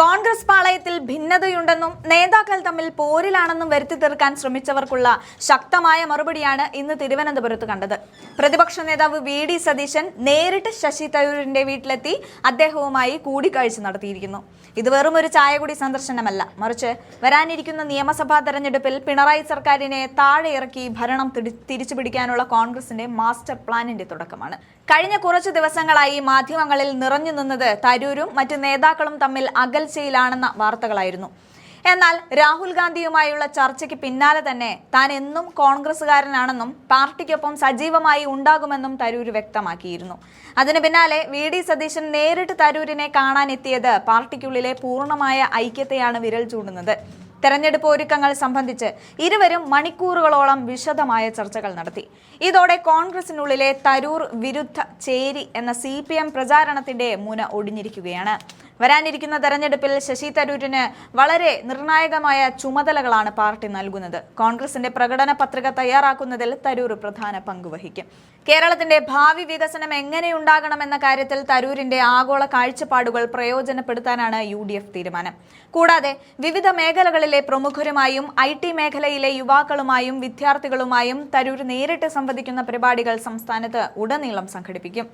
കോൺഗ്രസ് പാളയത്തിൽ ഭിന്നതയുണ്ടെന്നും നേതാക്കൾ തമ്മിൽ പോരിലാണെന്നും വരുത്തി തീർക്കാൻ ശ്രമിച്ചവർക്കുള്ള ശക്തമായ മറുപടിയാണ് ഇന്ന് തിരുവനന്തപുരത്ത് കണ്ടത്. പ്രതിപക്ഷ നേതാവ് വി ഡി സതീശൻ നേരിട്ട് ശശി തരൂരിന്റെ വീട്ടിലെത്തി അദ്ദേഹവുമായി കൂടിക്കാഴ്ച നടത്തിയിരിക്കുന്നു. ഇത് വെറും ഒരു ചായകുടി സന്ദർശനമല്ല. മറിച്ച് വരാനിരിക്കുന്ന നിയമസഭാ തെരഞ്ഞെടുപ്പിൽ പിണറായി സർക്കാരിനെ താഴെ ഇറക്കി ഭരണം തിരിച്ചു പിടിക്കാനുള്ള കോൺഗ്രസിന്റെ മാസ്റ്റർ പ്ലാനിന്റെ തുടക്കമാണ്. കഴിഞ്ഞ കുറച്ചു ദിവസങ്ങളായി മാധ്യമങ്ങളിൽ നിറഞ്ഞു നിന്നത് തരൂരും മറ്റു നേതാക്കളും തമ്മിൽ അകൽച്ചയിലാണെന്ന വാർത്തകളായിരുന്നു. എന്നാൽ രാഹുൽ ഗാന്ധിയുമായുള്ള ചർച്ചയ്ക്ക് പിന്നാലെ തന്നെ താൻ എന്നും കോൺഗ്രസുകാരനാണെന്നും പാർട്ടിക്കൊപ്പം സജീവമായി ഉണ്ടാകുമെന്നും തരൂർ വ്യക്തമാക്കിയിരുന്നു. അതിന് പിന്നാലെ വി ഡി സതീശൻ നേരിട്ട് തരൂരിനെ കാണാനെത്തിയത് പാർട്ടിക്കുള്ളിലെ പൂർണമായ ഐക്യത്തെയാണ് വിരൽ ചൂടുന്നത് തെരഞ്ഞെടുപ്പ് ഒരുക്കങ്ങൾ സംബന്ധിച്ച് ഇരുവരും മണിക്കൂറുകളോളം വിശദമായ ചർച്ചകൾ നടത്തി. ഇതോടെ കോൺഗ്രസിനുള്ളിലെ തരൂർ വിരുദ്ധ ചേരി എന്ന സി പ്രചാരണത്തിന്റെ മുന ഒടിഞ്ഞിരിക്കുകയാണ്. വരാനിരിക്കുന്ന തെരഞ്ഞെടുപ്പിൽ ശശി തരൂരിന് വളരെ നിർണായകമായ ചുമതലകളാണ് പാർട്ടി നൽകുന്നത്. കോൺഗ്രസിന്റെ പ്രകടന പത്രിക തയ്യാറാക്കുന്നതിൽ തരൂർ പ്രധാന പങ്കുവഹിക്കും കേരളത്തിന്റെ ഭാവി വികസനം എങ്ങനെയുണ്ടാകണമെന്ന കാര്യത്തിൽ തരൂരിന്റെ ആഗോള കാഴ്ചപ്പാടുകൾ പ്രയോജനപ്പെടുത്താനാണ് യു ഡി എഫ് തീരുമാനം. കൂടാതെ വിവിധ മേഖലകളിലെ പ്രമുഖരുമായും ഐ ടി മേഖലയിലെ യുവാക്കളുമായും വിദ്യാർത്ഥികളുമായും തരൂർ നേരിട്ട് സംവദിക്കുന്ന പരിപാടികൾ സംസ്ഥാനത്ത് ഉടനീളം സംഘടിപ്പിക്കും.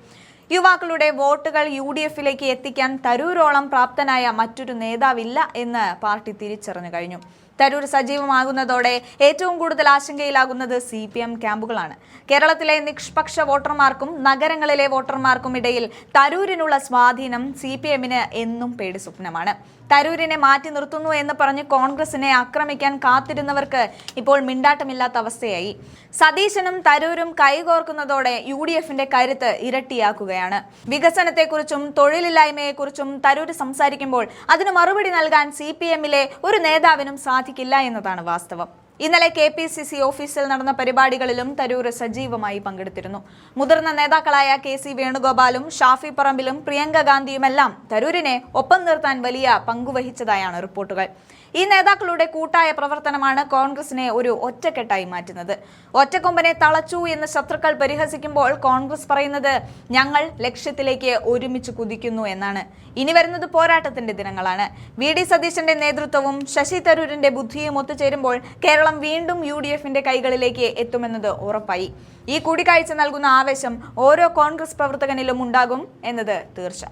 യുവാക്കളുടെ വോട്ടുകൾ യു ഡി എഫിലേക്ക് എത്തിക്കാൻ തരൂരോളം പ്രാപ്തനായ മറ്റൊരു നേതാവില്ല എന്ന് പാർട്ടി തിരിച്ചറിഞ്ഞു കഴിഞ്ഞു. തരൂർ സജീവമാകുന്നതോടെ ഏറ്റവും കൂടുതൽ ആശങ്കയിലാകുന്നത് സി പി എം ക്യാമ്പുകളാണ്. കേരളത്തിലെ നിഷ്പക്ഷ വോട്ടർമാർക്കും നഗരങ്ങളിലെ വോട്ടർമാർക്കും ഇടയിൽ തരൂരിനുള്ള സ്വാധീനം സി പി എമ്മിന് എന്നും പേടി സ്വപ്നമാണ്. തരൂരിനെ മാറ്റി നിർത്തുന്നു എന്ന് പറഞ്ഞ് കോൺഗ്രസിനെ ആക്രമിക്കാൻ കാത്തിരുന്നവർക്ക് ഇപ്പോൾ മിണ്ടാട്ടമില്ലാത്ത അവസ്ഥയായി. സതീശനും തരൂരും കൈകോർക്കുന്നതോടെ യു ഡി എഫിന്റെ കരുത്ത് ഇരട്ടിയാക്കുകയാണ്. വികസനത്തെക്കുറിച്ചും തൊഴിലില്ലായ്മയെക്കുറിച്ചും തരൂർ സംസാരിക്കുമ്പോൾ അതിന് മറുപടി നൽകാൻ സി പി എമ്മിലെ ഒരു നേതാവിനും സാധിക്കില്ല എന്നതാണ് വാസ്തവം ഇന്നലെ കെ പി സി സി ഓഫീസിൽ നടന്ന പരിപാടികളിലും തരൂർ സജീവമായി പങ്കെടുത്തിരുന്നു. മുതിർന്ന നേതാക്കളായ കെ സി വേണുഗോപാലും ഷാഫി പറമ്പിലും പ്രിയങ്ക ഗാന്ധിയുമെല്ലാം തരൂരിനെ ഒപ്പം നിർത്താൻ വലിയ പങ്കുവഹിച്ചതായാണ് റിപ്പോർട്ടുകൾ. ഈ നേതാക്കളുടെ കൂട്ടായ പ്രവർത്തനമാണ് കോൺഗ്രസിനെ ഒരു ഒറ്റക്കെട്ടായി മാറ്റുന്നത്. ഒറ്റക്കൊമ്പനെ തളച്ചു എന്ന് ശത്രുക്കൾ പരിഹസിക്കുമ്പോൾ കോൺഗ്രസ് പറയുന്നത് ഞങ്ങൾ ലക്ഷ്യത്തിലേക്ക് ഒരുമിച്ച് കുതിക്കുന്നു എന്നാണ്. ഇനി വരുന്നത് പോരാട്ടത്തിന്റെ ദിനങ്ങളാണ്. വി. ഡി. സതീശന്റെ നേതൃത്വവും ശശി തരൂരിന്റെ ബുദ്ധിയും ഒത്തുചേരുമ്പോൾ കേരളം വീണ്ടും യു ഡി എഫിന്റെ കൈകളിലേക്ക് എത്തുമെന്നത് ഉറപ്പായി. ഈ കൂടിക്കാഴ്ച നൽകുന്ന ആവേശം ഓരോ കോൺഗ്രസ് പ്രവർത്തകനിലും ഉണ്ടാകും എന്നത് തീർച്ച.